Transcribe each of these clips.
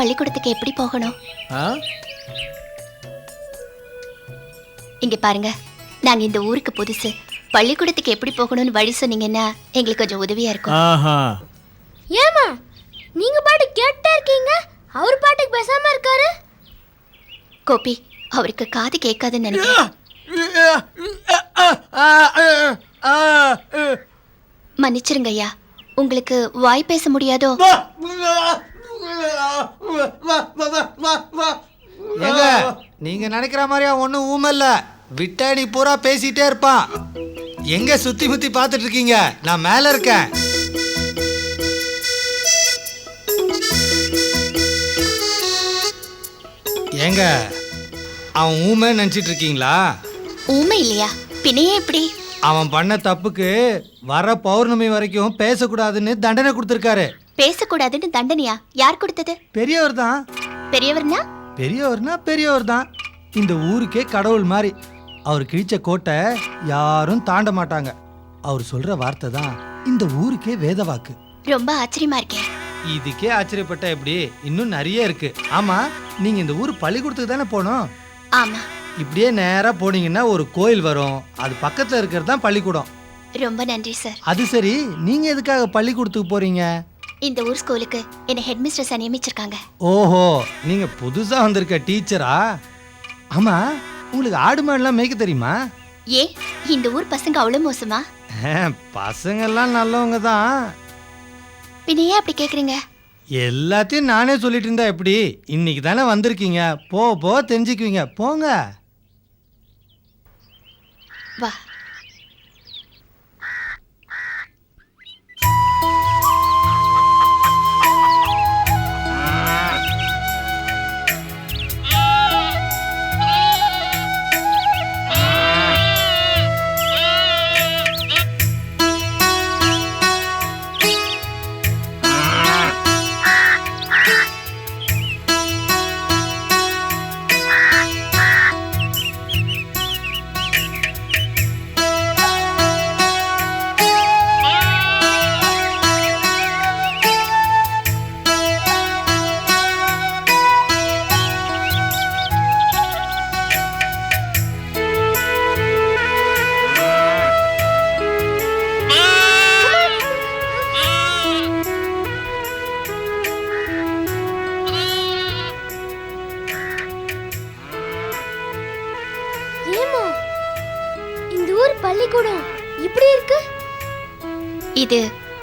பள்ளிக்கூடத்துக்கு எப்படி போகணும்? இங்க பாருங்க. நாங்க இந்த ஊருக்கு புதுசு. பள்ளிக்கூடத்துக்கு எப்படி போகணும்னு வழி சொன்னீங்கன்னா எங்களுக்கு கொஞ்சம் உதவியா இருக்கும். ஆஹா. ஏமா நீங்க பாட்டு கேட்டே இருக்கீங்க? அவர் பாட்டுக்கு பேசாம இருக்காரு? கோபி அவருக்கு காது கேட்காதுன்னு நினைக்கிறேன். மன்னிச்சிருங்க ஐயா. உங்களுக்கு வாய் பேச முடியாதோ? ஏங்க நீங்க நினைக்கிற மாதிரியா ஒன்றும் ஊமல்ல விட்டா நீ பூரா பேசிட்டே இருப்பான். எங்க சுத்தி முத்தி பார்த்துட்டு இருக்கீங்க? நான் மேல இருக்கேன். ஏங்க அவன் ஊமைன்னு நினச்சிட்டு இருக்கீங்களா? ஊமை இல்லையா? பின்னையே எப்படி அவன் பண்ண தப்புக்கு வர பௌர்ணமி வரைக்கும் பேசக்கூடாதுன்னு தண்டனை கொடுத்துருக்காரு. பேசக்கூடாதுன்னு தண்டனையா? யார் கொடுத்தது? பெரியவர் தான் பெரியவர்னா? பெரியவர்னா பெரியவர் தான் இந்த ஊருக்கே கடவுள் மாதிரி அவர் கிழிச்ச கோட்டை யாரும் தாண்ட மாட்டாங்க. அவர் சொல்ற வார்த்தை தான் இந்த ஊருக்கே வேத வாக்கு. ரொம்ப ஆச்சரியமா இருக்கேன் இதுக்கே ஆச்சரியப்பட்ட எப்படி? இன்னும் நிறைய இருக்கு. ஆமா நீங்க இந்த ஊர் பள்ளிக்கூடத்துக்கு தானே போகணும் ஆமா. இப்படியே நேரா போனீங்கன்னா ஒரு கோயில் வரும். அது பக்கத்துல இருக்கிறது தான் பள்ளிக்கூடம். ரொம்ப நன்றி சார். அது சரி நீங்க எதுக்காக பள்ளிக்கூடத்துக்கு போறீங்க? இந்த ஊர் ஸ்கூலுக்கு என்ன ஹெட் மிஸ்ட்ரஸ் நியமிச்சிருக்காங்க. ஓஹோ நீங்க புதுசா வந்திருக்க டீச்சரா? ஆமா உங்களுக்கு ஆடு மாடுலாம் மேய்க்க தெரியுமா? ஏ இந்த ஊர் பசங்க அவ்வளவு மோசமா? பசங்கெல்லாம் நல்லவங்க தான். பின்ன ஏன் அப்படி கேக்குறீங்க? எல்லாத்தையும் நானே சொல்லிட்டு இருந்தா எப்படி? இன்னைக்கு தானே வந்திருக்கீங்க. போ போ தெரிஞ்சுக்குவீங்க. போங்க. வா.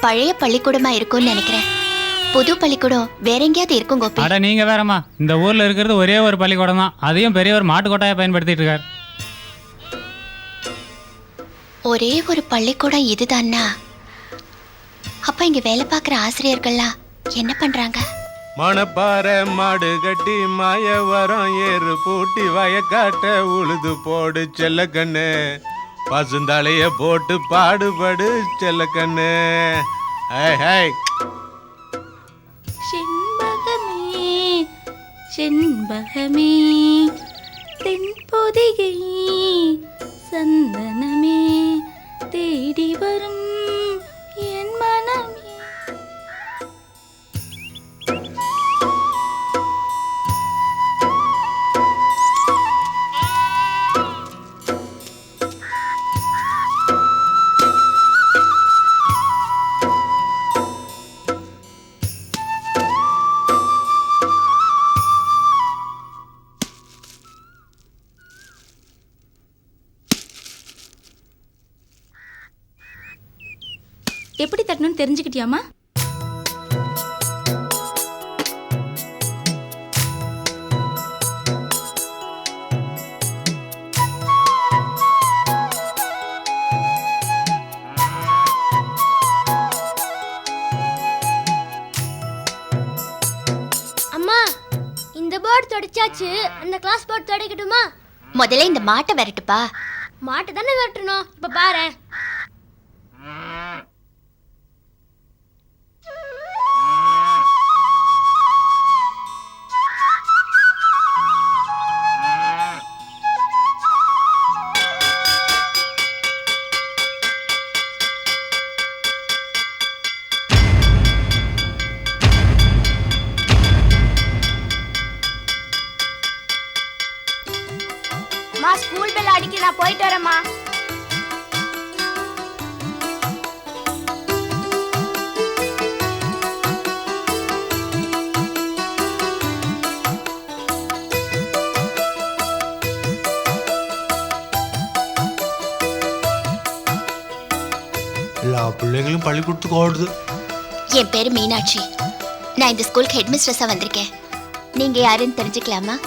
பழைய பள்ளிக்கூடமா இருக்கும்னு நினைக்கிறேன். புது பள்ளிக்கூடம் வேற எங்கேயாவது இருக்கும் கோபி. அட நீங்க வேறம்மா. இந்த ஊர்ல இருக்கிறது ஒரே ஒரு பள்ளிக்கூடம் தான். அதையும் பெரியவர் மாட்டு கொட்டாயை பயன்படுத்திட்டு இருக்கார். ஒரே ஒரு பள்ளிக்கூடம் இதுதான்னா? அப்ப இங்க வேலை பார்க்குற ஆசிரியர்கள்லாம் என்ன பண்றாங்க? மணப்பாறை மாடு கட்டி மாயவரம் ஏறு பூட்டி வயக்காட்ட உழுது போடு செல்லக்கண்ணு. பசுந்தலைய போட்டு பாடுபடு செல்லக்கண்ணு. ஹை ஹை செண்பகமே செண்பகமே தென்பொதிகை சந்தனமே தேடி வரும் தெரிஞ்சுக்கிட்டியாமா அம்மா இந்த போர்டு தொடச்சாச்சு. அந்த கிளாஸ் போர்டு துடைக்கட்டுமா? முதல்ல இந்த மாட்டை விரட்டுப்பா. மாட்டை தானே வெட்டணும் இப்ப பாரு போயிட்டு வரேம்மா. எல்லா பிள்ளைங்களும் பள்ளிக்கூடத்துக்கு ஓடுது. என் பேரு மீனாட்சி. நான் இந்த ஸ்கூலுக்கு ஹெட் மிஸ்ட்ரஸா வந்திருக்கேன். நீங்க யாருன்னு தெரிஞ்சுக்கலாமா?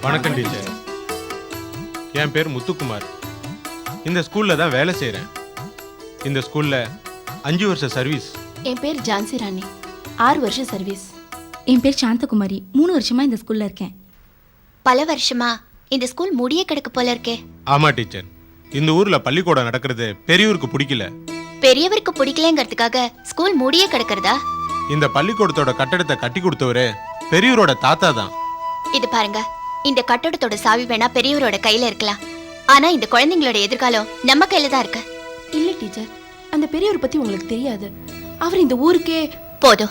வணக்கம் டீச்சர். என் பேர் முத்துக்குமார். இந்த ஸ்கூல்ல தான் வேலை செய்கிறேன் இந்த ஸ்கூல்ல அஞ்சு வருஷ சர்வீஸ். என் பேர் ஜான்சி ராணி. ஆறு வருஷம் சர்வீஸ். என் பேர் சாந்தகுமாரி. மூணு வருஷமா இந்த ஸ்கூல்ல இருக்கேன். பல வருஷமா இந்த ஸ்கூல் முடிய கிடக்கு போல இருக்கே. ஆமா டீச்சர். இந்த ஊர்ல பள்ளிக்கூடம் நடக்கிறது பெரியவருக்கு பிடிக்கல. பெரியவருக்கு பிடிக்கலங்கிறதுக்காக ஸ்கூல் முடிய கிடக்கிறதா? இந்த பள்ளிக்கூடத்தோட கட்டடத்தை கட்டி கொடுத்தவரு பெரியவரோட தாத்தா தான். இது பாருங்க. இந்த கட்டடத்தோட சாவி வேணா பெரியவரோட கையில இருக்கலாம். ஆனா இந்த குழந்தைங்களோட எதிர்காலம் நம்ம கையில தான் இருக்கு. இல்ல டீச்சர். அந்த பெரியவர் பத்தி உங்களுக்கு தெரியாது. அவர் இந்த ஊருக்கே போதும்.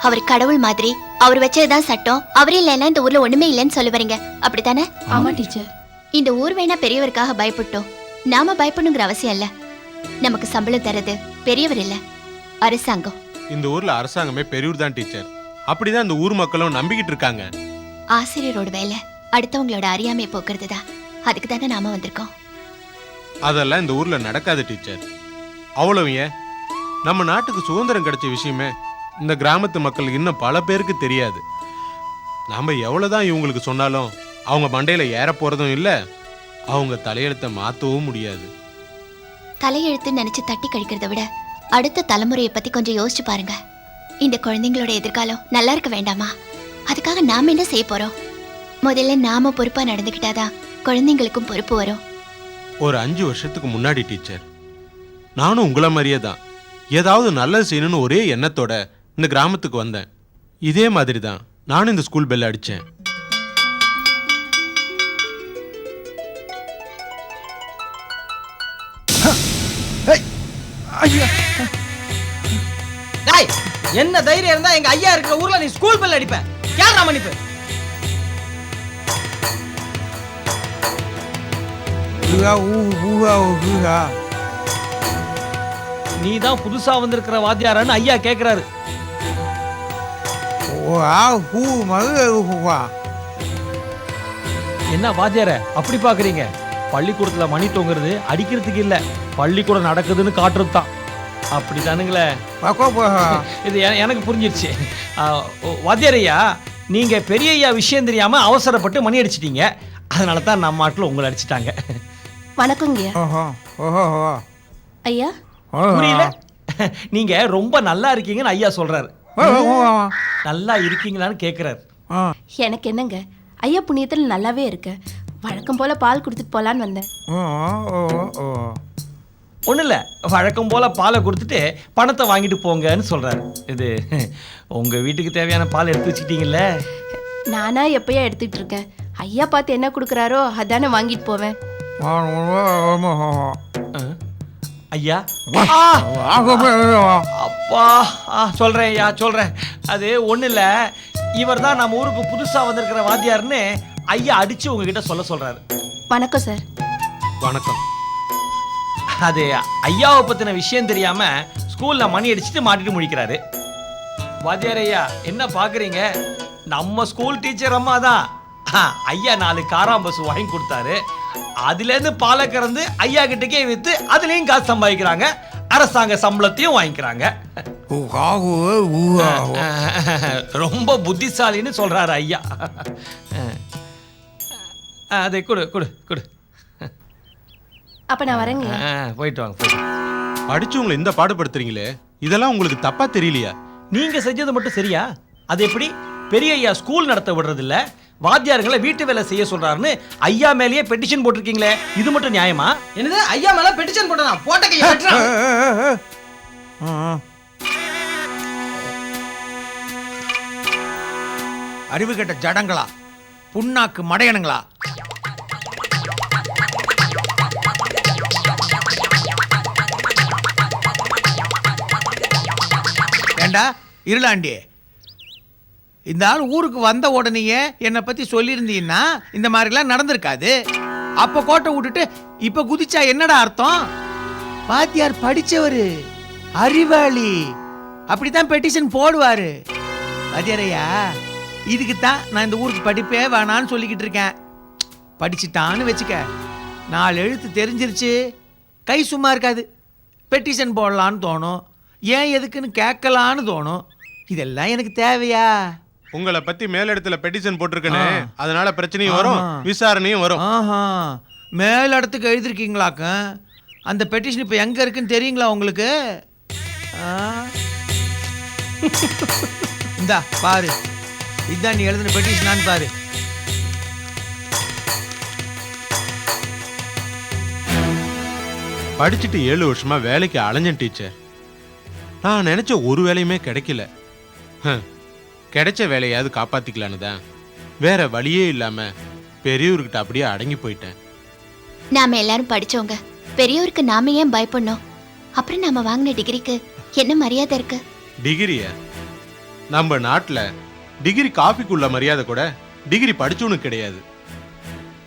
அவர் கடவுள் மாதிரி அவர் வச்சதுதான் சட்டம். அவர் இல்லைன்னா இந்த ஊர்ல ஒண்ணுமே இல்லைன்னு சொல்ல வரீங்க அப்படித்தானே? ஆமா டீச்சர். இந்த ஊர் வேணா பெரியவருக்காக பயப்பட்டோம். நாம பயப்படணுங்கிற அவசியம் இல்ல. நமக்கு சம்பளம் தரது பெரியவர் இல்ல. அரசாங்கம். இந்த ஊர்ல அரசாங்கமே பெரியவர் தான் டீச்சர். அப்படிதான் இந்த ஊர் மக்களும் நம்பிக்கிட்டு இருக்காங்க. ஆசிரியரோட வேலை. அடுத்தவங்களோட அறியாமையை போக்குறது தான் அதுக்கு தானே நாம வந்திருக்கோம். அதெல்லாம் இந்த ஊர்ல நடக்காது டீச்சர். அவ்வளவு ஏன்? நம்ம நாட்டுக்கு சுதந்திரம் கிடைச்ச விஷயமே இந்த கிராமத்து மக்களுக்கு இன்னும் பல பேருக்கு தெரியாது. நாம எவ்வளவுதான் இவங்களுக்கு சொன்னாலும் அவங்க மண்டையில ஏற போறதும் இல்ல அவங்க தலையெழுத்தை மாத்தவும் முடியாது. தலையெழுத்து நினைச்சு தட்டி கழிக்கிறத விட அடுத்த தலைமுறையை பத்தி கொஞ்சம் யோசிச்சு பாருங்க. இந்த குழந்தைங்களோட எதிர்காலம் நல்லா இருக்க வேண்டாமா? அதுக்காக நாம என்ன செய்ய போறோம்? முதல்ல நாம பொறுப்பா நடந்துக்கிட்டாதான் குழந்தைங்களுக்கும் பொறுப்பு வரும். ஒரு அஞ்சு வருஷத்துக்கு முன்னாடி டீச்சர். நானும் உங்களை மாதிரியே தான். ஏதாவது நல்லது செய்யணும்னு ஒரே எண்ணத்தோட இந்த கிராமத்துக்கு வந்தேன். இதே மாதிரி தான் நானும் இந்த ஸ்கூல் பெல் அடித்தேன் என்ன தைரியம் இருந்தா எங்க ஐயா இருக்கிற ஊர்ல நீ ஸ்கூல் பெல் அடிப்ப. கேரளா மன்னிப்பு? நீ தான் புதுசா வந்திருக்கிற வாத்தியாரான்னு ஐயா கேக்குறாரு. என்ன வாத்தியார அப்படி பாக்குறீங்க? பள்ளிக்கூடத்துல மணி தொங்குறது அடிக்கிறதுக்கு இல்ல. பள்ளிக்கூடம் நடக்குதுன்னு காட்டுறது தான் அப்படி தானுங்களே இது எ- எனக்கு புரிஞ்சிருச்சு. ஆ, ஓ, வாத்தியார் ஐயா நீங்க பெரிய ஐயா விஷயம் தெரியாம அவசரப்பட்டு மணி அடிச்சிட்டீங்க. அதனால தான் நம்ம ஆட்டில் உங்களை அடிச்சிட்டாங்க. வணக்கங்கய்யா ஐயா? புரியல. நீங்க ரொம்ப நல்லா இருக்கீங்கன்னு ஐயா சொல்றாரு. நல்லா இருக்கீங்களான்னு கேக்குறாரு. எனக்கு என்னங்க? ஐயா புண்ணியத்தில் நல்லாவே இருக்க. வழக்கம் போல பால் கொடுத்துட்டு போலான்னு வந்தேன். ஒன்றும் இல்லை. வழக்கம் போல் பாலை கொடுத்துட்டு பணத்தை வாங்கிட்டு போங்கன்னு சொல்கிறாரு இது உங்கள் வீட்டுக்கு தேவையான பால் எடுத்து வச்சுக்கிட்டீங்கல்ல நானா எப்பயா எடுத்துட்டு இருக்கேன். ஐயா பார்த்து என்ன கொடுக்குறாரோ அதானே வாங்கிட்டு போவேன்? ஐயா. ஆ! அப்பா ஆ சொல்கிறேன் ஐயா சொல்கிறேன் அது ஒன்றும் இல்லை. இவர் தான் நம்ம ஊருக்கு புதுசாக வந்திருக்கிற வாத்தியார்னு ஐயா அடித்து உங்ககிட்ட சொல்ல சொல்கிறாரு வணக்கம் சார். வணக்கம். அது ஐயாவை பற்றின விஷயம் தெரியாமல் ஸ்கூலில் மணி அடிச்சுட்டு மாட்டிட்டு முழிக்கிறாரு. வாத்தியார் ஐயா என்ன பார்க்குறீங்க நம்ம ஸ்கூல் டீச்சர் அம்மா தான் ஐயா நாலு காராம் பஸ் வாங்கி கொடுத்தாரு. அதுலேருந்து பாலை கறந்து ஐயா கிட்டக்கே விற்று அதுலேயும் காசு சம்பாதிக்கிறாங்க. அரசாங்க சம்பளத்தையும் வாங்கிக்கிறாங்க. ரொம்ப புத்திசாலின்னு சொல்றாரு ஐயா. அதை கொடு கொடு கொடு. அப்ப நான் வரேங்க. ஆ, போயிட்டு வாங்க போயிட்டு வாங்க. படிச்சவங்களை இந்த பாடுபடுத்துறீங்களே? இதெல்லாம் உங்களுக்கு தப்பா தெரியலையா? நீங்க செஞ்சது மட்டும் சரியா? அது எப்படி? பெரிய ஐயா ஸ்கூல் நடத்த விடுறது இல்ல வாத்தியார்களை வீட்டு வேலை செய்ய சொல்றாருன்னு ஐயா மேலேயே பெட்டிஷன் போட்டிருக்கீங்களே இது மட்டும் நியாயமா? என்னது? ஐயா மேல பெட்டிஷன் போட்டனா போட்ட கையை வெட்டுறான். அறிவு கெட்ட ஜடங்களா? புண்ணாக்கு மடையனுங்களா ஏண்டா? இருளாண்டி இந்த ஆள் ஊருக்கு வந்த உடனேயே என்னை பத்தி சொல்லியிருந்தீங்கன்னா இந்த மாதிரிலாம் நடந்திருக்காது. அப்ப கோட்டை விட்டுட்டு இப்ப குதிச்சா என்னடா அர்த்தம்? வாத்தியார் படித்தவர் அறிவாளி. அப்படித்தான் பெட்டிஷன் போடுவாரு. வாத்தியாரையா இதுக்கு தான் நான் இந்த ஊருக்கு படிப்பே வேணான்னு சொல்லிக்கிட்டு இருக்கேன். படிச்சுட்டான்னு வச்சுக்க. நாலு எழுத்து தெரிஞ்சிருச்சு. கை சும்மா இருக்காது. பெட்டிஷன் போடலான்னு தோணும். ஏன் எதுக்குன்னு கேட்கலான்னு தோணும். இதெல்லாம் எனக்கு தேவையா? உங்களை பத்தி மேலிடத்துல பெட்டிஷன் போட்டிருக்கனே. அதனால பிரச்சனையும் வரும். விசாரணையும் வரும். ஆஹா. மேல் இடத்துக்கு எழுதிருக்கீங்களாக்க அந்த பெட்டிஷன் இப்போ எங்கே இருக்குன்னு தெரியுங்களா உங்களுக்கு? ஆ? இந்தா பாரு. இதான் நீ எழுதின பெட்டிஷனான்னு பாரு. படிச்சுட்டு ஏழு வருஷமா வேலைக்கு அலைஞ்சேன் டீச்சர் நான் நினைச்ச ஒரு வேலையுமே கிடைக்கல. ஹம், கிடைச்ச வேலையாவது காப்பாத்திக்கலான்னு தான் வேற வழியே இல்லாம பெரியவர்கிட்ட அப்படியே அடங்கி போயிட்டேன். நாம எல்லாரும் படிச்சவங்க பெரியவருக்கு நாம ஏன் பயப்படணும்? அப்புறம் நாம வாங்கின டிகிரிக்கு என்ன மரியாதை இருக்கு? டிகிரிய? நம்ம நாட்டில் டிகிரி காஃபிக்குள்ள மரியாதை கூட டிகிரி படிச்சவனுக்கு கிடையாது.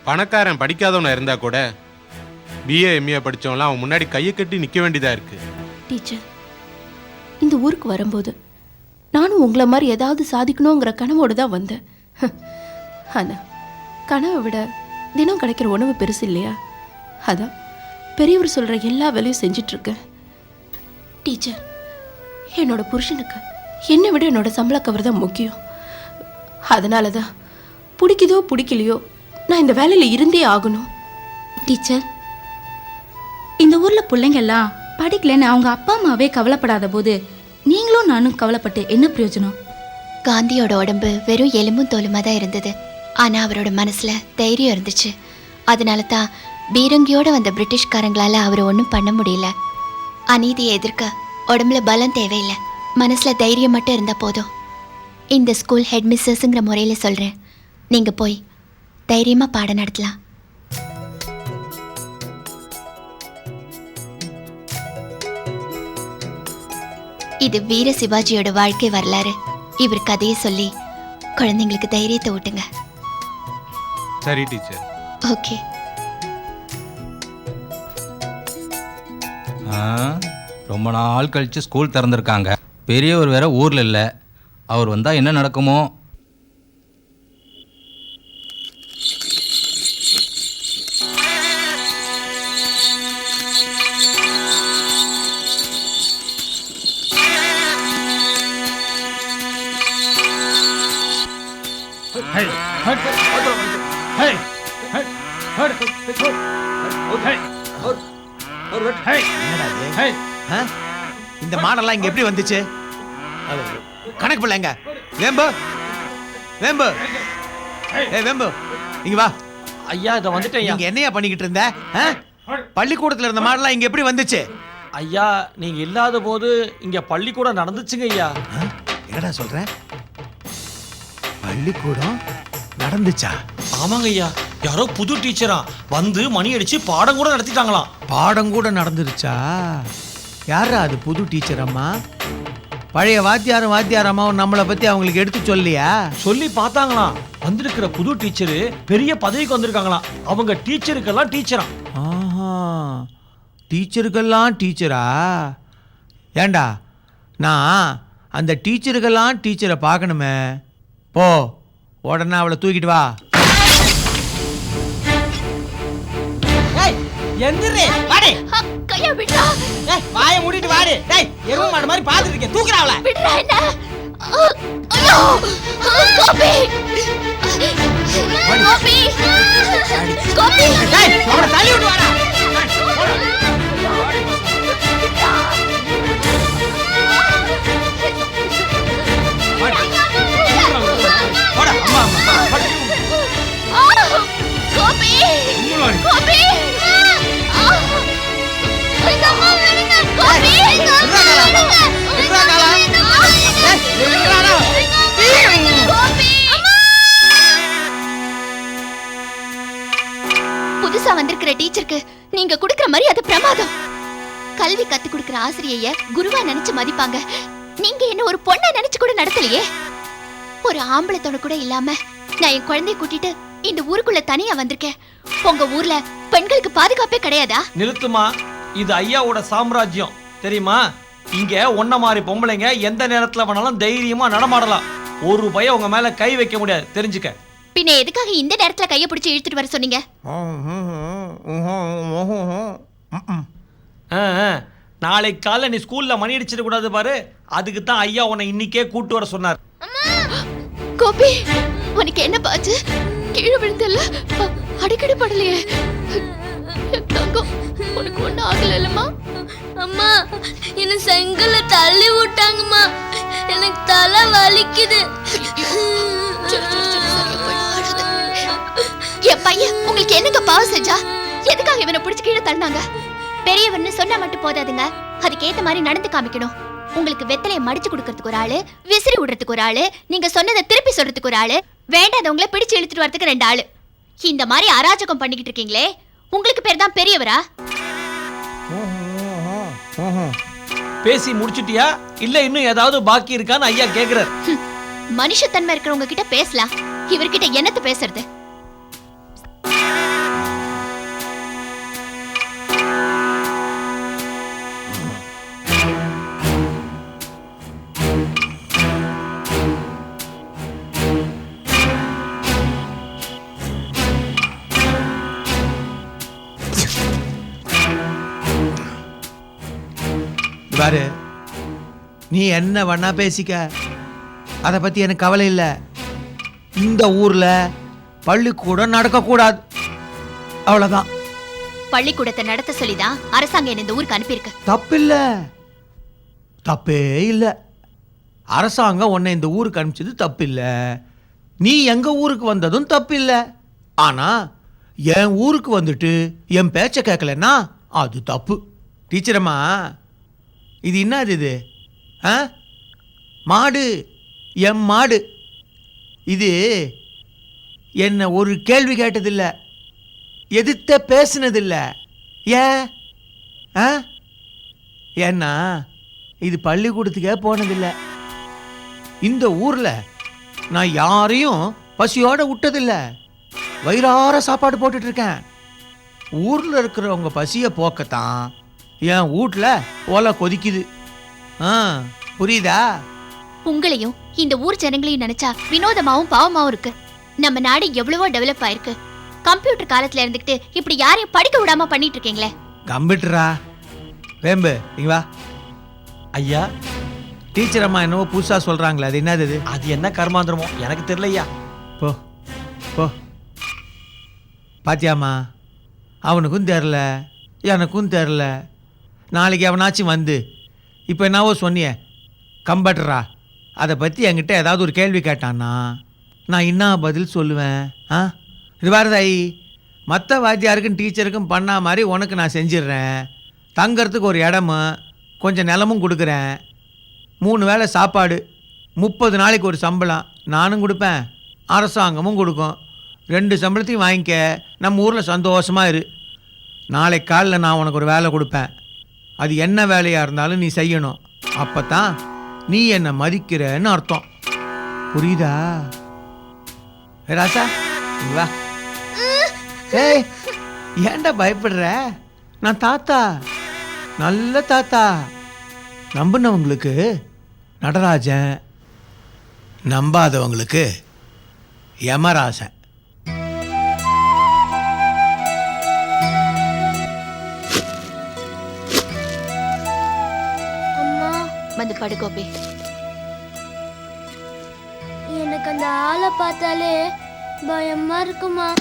பணக்காரன் படிக்காதவனா இருந்தா கூட பிஏ எம்ஏ படிச்சவன்லாம் அவன் முன்னாடி கையை கட்டி நிக்க வேண்டியதா இருக்கு. டீச்சர் இந்த ஊருக்கு வரும்போது நானும் உங்களை மாதிரி ஏதாவது சாதிக்கணுங்கிற கனவோடு தான் வந்தேன். ஆனால் கனவை விட தினம் கிடைக்கிற உணவு பெருசு இல்லையா? அதான் பெரியவர் சொல்கிற எல்லா வேலையும் செஞ்சிட்ருக்கேன். டீச்சர் என்னோட புருஷனுக்கு என்னை விட என்னோட சம்பள கவர் தான் முக்கியம். அதனால தான் பிடிக்குதோ பிடிக்கலையோ நான் இந்த வேலையில் இருந்தே ஆகணும். டீச்சர் இந்த ஊரில் பிள்ளைங்க எல்லாம் படிக்கலைன்னு அவங்க அப்பா அம்மாவே கவலைப்படாத போது நீங்களும் நானும் கவலைப்பட்டு என்ன பிரயோஜனம்? காந்தியோட உடம்பு வெறும் எலும்பும் தோலுமா தான் இருந்தது. ஆனா அவரோட மனசுல தைரியம் இருந்துச்சு. அதனால தான் பீரங்கியோட வந்த பிரிட்டிஷ்காரங்களால அவர் ஒன்றும் பண்ண முடியல. அநீதியை எதிர்க்க உடம்புல பலம் தேவையில்லை. மனசுல தைரியம் மட்டும் இருந்தா போதும். இந்த ஸ்கூல் ஹெட் மிஸ்ஸஸ்ங்கிற முறையில் சொல்கிறேன் நீங்கள் போய் தைரியமாக பாடம் நடத்தலாம். இது வீர சிவாஜியோட வாழ்க்கை வரலாறு. இவர் கதையை சொல்லி குழந்தைங்களுக்கு தைரியத்தை ஊட்டுங்க. சரி டீச்சர். ஓகே. ரொம்ப நாள் கழிச்சு ஸ்கூல் திறந்திருக்காங்க. பெரியவர் வேற ஊர்ல இல்லை. அவர் வந்தா என்ன நடக்குமோ? இந்த மாடெல்லாம் இங்க எப்படி வந்துச்சு? கணக்கு பிள்ளைங்க வேம்பு. வேம்பு. ஏ வேம்பு. இங்க வா. ஐயா இதை வந்துட்டேன் நீங்க என்னையா பண்ணிக்கிட்டு இருந்த? பள்ளிக்கூடத்துல இருந்த மாடெல்லாம் இங்க எப்படி வந்துச்சு? ஐயா நீங்க இல்லாத போது இங்க பள்ளிக்கூடம் நடந்துச்சுங்க ஐயா. ஆ? என்னடா சொல்ற? பள்ளிக்கூடம் நடந்துச்சா? ஆமாங்க ஐயா. யாரோ புது டீச்சரா. வந்து மணி அடிச்சு பாடம் கூட நடத்திட்டாங்களாம். பாடம் கூட நடந்துருச்சா? யாரா அது புது டீச்சர் அம்மா? பழைய வாத்தியாரும் வாத்தியார் அம்மாவும் நம்மளை பத்தி அவங்களுக்கு எடுத்து சொல்லியா? சொல்லி பார்த்தாங்களாம். வந்திருக்கிற புது டீச்சரு பெரிய பதவிக்கு வந்திருக்காங்களாம். அவங்க டீச்சருக்கெல்லாம் டீச்சரா ஆஹா. டீச்சருக்கெல்லாம் டீச்சரா? ஏண்டா நான் அந்த டீச்சருக்கெல்லாம் டீச்சரை பார்க்கணுமே. போ உடனே அவளை தூக்கிட்டு வா. எந்திரே. வாடி. கையா விட்றா ஏய் வாயை மூடிட்டு வாடி. டேய் எருமை மாடு மாதிரி பாத்துட்டு இருக்கேன் தூக்குறா அவள விட்றா என்ன? ஐயோ. கோபி. கோபி. கோபி. டேய் அவள தள்ளி விட்டு வாடா. போடா அம்மா அம்மா போடா. ஆ, கோபி. கோபி. புதுசா வந்திருக்கிற டீச்சருக்கு நீங்க குடுக்கிற மாதிரி அது பிரமாதம். கல்வி கத்து குடுக்கிற ஆசிரியைய குருவா நினைச்சு மதிப்பாங்க. நீங்க என்ன ஒரு பொண்ண நினைச்சு கூட நடத்தலையே? ஒரு ஆம்பளத்தோட கூட இல்லாம நான் என் குழந்தைய கூட்டிட்டு இந்த ஊருக்குள்ள தனியா வந்திருக்கேன். உங்க ஊர்ல பெண்களுக்கு பாதுகாப்பே கிடையாதா? நிறுத்துமா? இது ஐயாவோட சாம்ராஜ்யம். தெரியுமா? இங்க ஒன்ன மாதிரி பொம்பளைங்க எந்த நேரத்துல வேணாலும் தைரியமா நடமாடலாம். ஒரு பயம் உங்க மேல கை வைக்க முடியாது. தெரிஞ்சுக்க. பின்ன எதுக்காக இந்த நேரத்துல கைய பிடிச்சு இழுத்துட்டு வர சொன்னீங்க? ஆ, ஆ. நாளைக்கு காலைல நீ ஸ்கூல்ல மணி அடிச்சிட கூடாது பாரு. அதுக்கு தான் ஐயா உன்னை இன்னிக்கே கூட்டு வர சொன்னார். கோபி உனக்கு என்ன பாச்சு? கீழே விழுந்தல்ல? அடிக்கடி படலையே. தங்கம். உனக்கு ஒன்றும் ஆகல அம்மா என்ன செங்கல்ல தள்ளி விட்டாங்கம்மா. எனக்கு தலை வலிக்குது. என் பையன் உங்களுக்கு என்னங்க பாவம் செஞ்சா? எதுக்காக இவனை பிடிச்சி கீழே தள்ளினாங்க? பெரியவர்னு சொன்னா மட்டும் போதாதுங்க. அதுக்கேத்த மாதிரி நடந்து காமிக்கணும். உங்களுக்கு வெத்தலையை மடிச்சு கொடுக்கறதுக்கு ஒரு ஆளு விசிறி விடுறதுக்கு ஒரு ஆளு நீங்க சொன்னதை திருப்பி சொல்றதுக்கு ஒரு ஆளு வேண்டாதவங்களை பிடிச்சு இழுத்துட்டு வரதுக்கு ரெண்டு ஆளு. இந்த மாதிரி அராஜகம் பண்ணிக்கிட்டு இருக்கீங்களே உங்களுக்கு பேர் தான் பெரியவரா? பேசி முடிச்சிட்டியா? இல்ல இன்னும் ஏதாவது பாக்கி இருக்கான்னு ஐயா கேக்குறார். மனுஷத்தன்மை இருக்கிறவங்க கிட்ட பேசலாம். இவர்கிட்ட என்னத்த பேசுறது? நீ என்ன வேணா பேசிக்க. அதை பத்தி எனக்கு கவலை இல்லை. இந்த ஊர்ல பள்ளிக்கூடம் நடக்கக்கூடாது. அவ்வளவுதான். பள்ளிக்கூடத்தை நடத்த சொல்லிதான் அரசாங்கம் என்ன இந்த ஊருக்கு அனுப்பியிருக்கு. தப்பில்ல. தப்பே இல்லை. அரசாங்கம் உன்னை இந்த ஊருக்கு அனுப்பிச்சது தப்பில்ல. நீ எங்க ஊருக்கு வந்ததும் தப்பில்லை. ஆனா என் ஊருக்கு வந்துட்டு என் பேச்சை கேட்கலன்னா அது தப்பு. டீச்சரம்மா இது என்னது இது? ஆ? மாடு. என் மாடு. இது என்னை ஒரு கேள்வி கேட்டதில்லை. எதிர்த்த பேசினதில்லை. ஏன் ஆ? ஏன்னா இது பள்ளிக்கூடத்துக்கே போனதில்லை. இந்த ஊரில் நான் யாரையும் பசியோடு விட்டதில்லை வயிறார சாப்பாடு போட்டுட்டு இருக்கேன் ஊரில் இருக்கிறவங்க பசியை போக்கத்தான் என் வீட்டில் ஓலை கொதிக்குது. ஆ புரியுதா? உங்களையும் இந்த ஊர் ஜனங்களையும் நினைச்சா வினோதமாவும் பாவமாவும் இருக்கு. நம்ம நாடு எவ்வளவோ டெவலப் ஆயிருக்கு. கம்ப்யூட்டர் காலத்துல இருந்துகிட்டு இப்படி யாரையும் படிக்க விடாம பண்ணிட்டு இருக்கீங்களே. கம்பிட்டுறா வேம்பு இங்க வா. ஐயா டீச்சர் அம்மா என்னவோ புதுசாக சொல்கிறாங்களே அது என்னது இது? அது என்ன கர்மாந்திரமோ? எனக்கு தெரியலையா. போ போ. பாத்தியாம்மா அவனுக்கும் தெரில எனக்கும் தெரில. நாளைக்கு அவனாச்சும் வந்து இப்போ என்னவோ சொன்னியே கம்பட்டரா? அதை பற்றி என்கிட்ட ஏதாவது ஒரு கேள்வி கேட்டான்னா நான் என்ன பதில் சொல்லுவேன் ஆ? இது பாரதாயி மற்ற வாத்தியாருக்கும் டீச்சருக்கும் பண்ணா மாதிரி உனக்கு நான் செஞ்சிடுறேன். தங்கிறதுக்கு ஒரு இடமும் கொஞ்சம் நிலமும் கொடுக்குறேன். மூணு வேளை சாப்பாடு முப்பது நாளைக்கு ஒரு சம்பளம் நானும் கொடுப்பேன் அரசாங்கமும் கொடுக்கும். ரெண்டு சம்பளத்தையும் வாங்கிக்க நம்ம ஊரில் சந்தோஷமாக இரு. நாளைக்கு காலைல நான் உனக்கு ஒரு வேலை கொடுப்பேன். அது என்ன வேலையாக இருந்தாலும் நீ செய்யணும். அப்போ தான் நீ என்னை மதிக்கிறன்னு அர்த்தம். புரியுதா? ராசா வா. ஏய் ஏன்டா பயப்படுற? நான் தாத்தா. நல்ல தாத்தா. நம்பினவங்களுக்கு நடராஜன் நம்பாதவங்களுக்கு யமராசன். படு கோபி. எனக்கு அந்த ஆளை பார்த்தாலே பயமா இருக்குமா?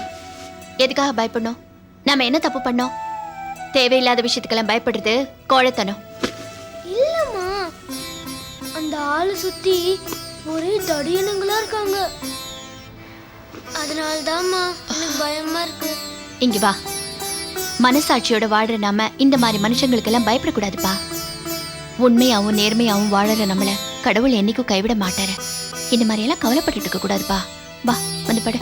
எதுக்காக பயப்படணும்? நாம என்ன தப்பு பண்ணோம்? தேவையில்லாத விஷயத்துக்கெல்லாம் பயப்படுறது கோழைத்தனம். இல்லம்மா. அந்த ஆளை சுத்தி ஒரே தடியனுங்களா இருக்காங்க. அதனால்தாம்மா எனக்கு பயமா இருக்கு. இங்க வா. மனசாட்சியோட வாழ்ற நாம இந்த மாதிரி மனுஷங்களுக்கெல்லாம் பயப்படக்கூடாதுப்பா. உண்மையாவும் நேர்மையாவும் வாழற நம்மள கடவுள் என்னைக்கும் கைவிட மாட்டாரு. இந்த மாதிரி எல்லாம் கவலைப்பட்டுட்டு இருக்க கூடாதுப்பா. வா வந்து படு.